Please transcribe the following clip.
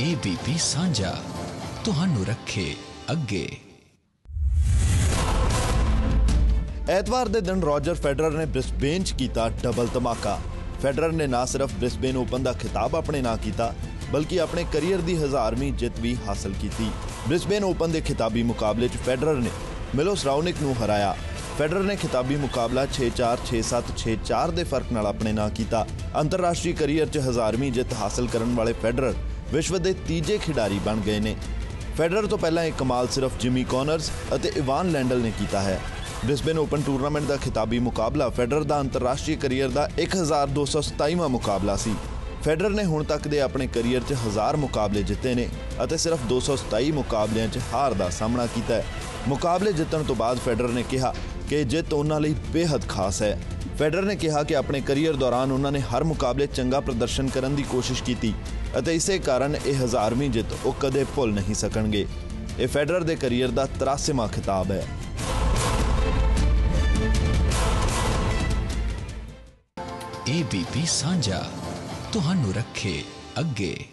ABP ਸਾਂਝਾ, ਤੁਹਾਨੂੰ ਰੱਖੇ ਅੱਗੇ। ਐਤਵਾਰ ਦੇ ਦਿਨ ਰੋਜਰ ਫੈਡਰਰ ਨੇ ਬ੍ਰਿਸਬੇਨ 'ਚ ਕੀਤਾ ਡਬਲ ਧਮਾਕਾ। ਫੈਡਰਰ ਨੇ ਨਾ ਸਿਰਫ ਬ੍ਰਿਸਬੇਨ ਓਪਨ ਦਾ ਖਿਤਾਬ ਆਪਣੇ ਨਾਂ ਕੀਤਾ, ਬਲਕਿ ਆਪਣੇ ਕੈਰੀਅਰ ਦੀ ਹਜ਼ਾਰਵੀਂ ਜਿੱਤ ਵੀ ਹਾਸਲ ਕੀਤੀ। ਬ੍ਰਿਸਬੇਨ ਓਪਨ ਦੇ ਖਿਤਾਬੀ ਮੁਕਾਬਲੇ 'ਚ ਫੈਡਰਰ ਨੇ ਮਿਲੋਸ ਰਾਉਨਿਕ ਨੂੰ ਹਰਾਇਆ। ਫੈਡਰਰ ਨੇ ਖਿਤਾਬੀ ਮੁਕਾਬਲਾ 6-4 6-7 6-4 ਦੇ ਫ਼ਰਕ ਨਾਲ ਆਪਣੇ ਨਾਂ ਕੀਤਾ। ਅੰਤਰਰਾਸ਼ਟਰੀ ਕੈਰੀਅਰ 'ਚ ਹਜ਼ਾਰਵੀਂ ਜਿੱਤ ਹਾਸਲ ਕਰਨ ਵਾਲੇ ਫੈਡਰਰ ਵਿਸ਼ਵ ਦੇ ਤੀਜੇ ਖਿਡਾਰੀ ਬਣ ਗਏ ਨੇ। ਫੈਡਰਰ ਤੋਂ ਪਹਿਲਾਂ ਇਹ ਕਮਾਲ ਸਿਰਫ ਜਿਮੀ ਕੌਨਰਸ ਅਤੇ ਇਵਾਨ ਲੈਂਡਲ ਨੇ ਕੀਤਾ ਹੈ। ਬ੍ਰਿਸਬੇਨ ਓਪਨ ਟੂਰਨਾਮੈਂਟ ਦਾ ਖਿਤਾਬੀ ਮੁਕਾਬਲਾ ਫੈਡਰਰ ਦਾ ਅੰਤਰਰਾਸ਼ਟਰੀ ਕੈਰੀਅਰ ਦਾ 1227ਵਾਂ ਮੁਕਾਬਲਾ ਸੀ। ਫੈਡਰਰ ਨੇ ਹੁਣ ਤੱਕ ਦੇ ਆਪਣੇ ਕੈਰੀਅਰ 'ਚ ਹਜ਼ਾਰ ਮੁਕਾਬਲੇ ਜਿੱਤੇ ਨੇ ਅਤੇ ਸਿਰਫ 227 ਮੁਕਾਬਲਿਆਂ 'ਚ ਹਾਰ ਦਾ ਸਾਹਮਣਾ ਕੀਤਾ ਹੈ। ਮੁਕਾਬਲੇ ਜਿੱਤਣ ਤੋਂ ਬਾਅਦ ਫੈਡਰਰ ਨੇ ਕਿਹਾ ਕਿ ਜਿੱਤ ਉਹਨਾਂ ਲਈ ਬੇहद ਖਾਸ ਹੈ। ਫੈਡਰਰ ਨੇ ਕਿਹਾ ਕਿ ਆਪਣੇ ਕੈਰੀਅਰ ਦੌਰਾਨ ਉਹਨਾਂ ਨੇ ਹਰ ਮੁਕਾਬਲੇ ਚੰਗਾ ਪ੍ਰਦਰਸ਼ਨ ਕਰਨ ਦੀ ਕੋਸ਼ਿਸ਼ ਕੀਤੀ ਅਤੇ ਇਸੇ ਕਾਰਨ ਇਹ ਹਜ਼ਾਰਵੀਂ ਜਿੱਤ ਉਹ ਕਦੇ ਭੁੱਲ ਨਹੀਂ ਸਕਣਗੇ। ਇਹ ਫੈਡਰਰ ਦੇ ਕੈਰੀਅਰ ਦਾ 83ਵਾਂ ਖਿਤਾਬ ਹੈ। ABP ਸਾਂਝਾ, ਤੁਹਾਨੂੰ ਰੱਖੇ ਅੱਗੇ।